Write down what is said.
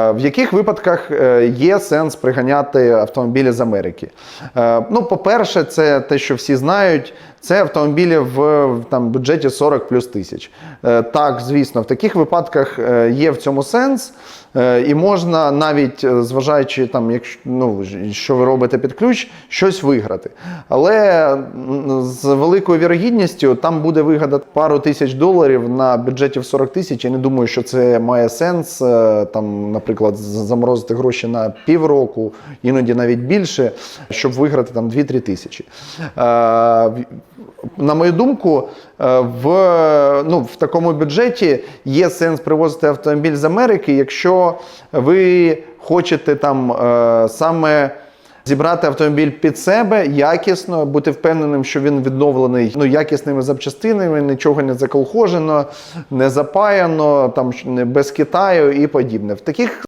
В яких випадках е, є сенс приганяти автомобілі з Америки? Е, Ну, по-перше, це те, що всі знають. Це автомобілі в там бюджеті 40 плюс тисяч. Е, Так, звісно, в таких випадках є в цьому сенс, і можна навіть зважаючи там, якщо ну що ви робите під ключ, щось виграти. Але з великою вірогідністю там буде вигода пару тисяч доларів на бюджеті в 40 тисяч. Я не думаю, що це має сенс. Там, наприклад, з- заморозити гроші на півроку, іноді навіть більше, щоб виграти там 2-3 тисячі. Е, на мою думку, е, в, ну, в такому бюджеті є сенс привозити автомобіль з Америки, якщо ви хочете там е, саме. Зібрати автомобіль під себе якісно, бути впевненим, що він відновлений ну, якісними запчастинами, нічого не заколхожено, не запаяно, там без Китаю і подібне. В таких